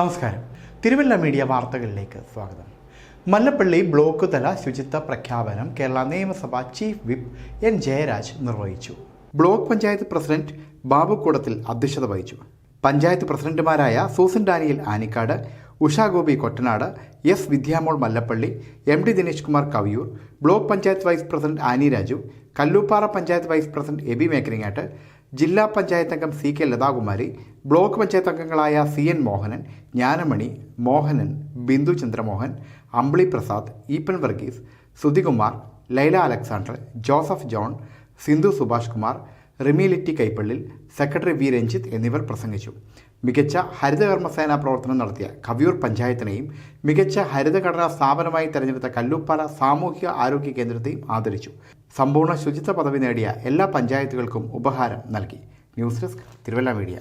നമസ്കാരം. തിരുവല്ല മീഡിയ വാർത്തകളിലേക്ക് സ്വാഗതം. മല്ലപ്പള്ളി ബ്ലോക്ക് തല ശുചിത്വ പ്രഖ്യാപനം കേരള നിയമസഭാ ചീഫ് വിപ്പ് എൻ ജയരാജ് നിർവഹിച്ചു. ബ്ലോക്ക് പഞ്ചായത്ത് പ്രസിഡന്റ് ബാബു കൂടത്തിൽ അധ്യക്ഷത വഹിച്ചു. പഞ്ചായത്ത് പ്രസിഡന്റുമാരായ Susan Daniel Anikkad Usha Gopi Kottanad S Vidyamol Mallappally M D Dinesh Kumar Kaviyoor block panchayat vice president Annie Raju Kalloopara panchayat vice president Aby Mekkaringattu ജില്ലാ പഞ്ചായത്ത് അംഗം C K Lathakumari block panchayat അംഗങ്ങളായ C N Mohanan Jnanamani Mohanan Bindu Chandramohan Ambili Prasad Eapen Varghese Sudhikumar Laila Alexander Joseph John Sindhu Subhash Kumar Rimi Litty Kaippallil secretary V Ranjith എന്നിവർ പ്രസംഗിച്ചു. മികച്ച ഹരിതകർമ്മസേന പ്രവർത്തനം നടത്തിയ കവിയൂർ പഞ്ചായത്തിനെയും മികച്ച ഹരിതഘടനാ സ്ഥാപനമായി തെരഞ്ഞെടുത്ത കല്ലൂപ്പാല സാമൂഹിക ആരോഗ്യ കേന്ദ്രത്തെയും ആദരിച്ചു. സമ്പൂർണ ശുചിത്വ പദവി നേടിയ എല്ലാ പഞ്ചായത്തുകൾക്കും ഉപഹാരം നൽകി. News desk Thiruvalla media.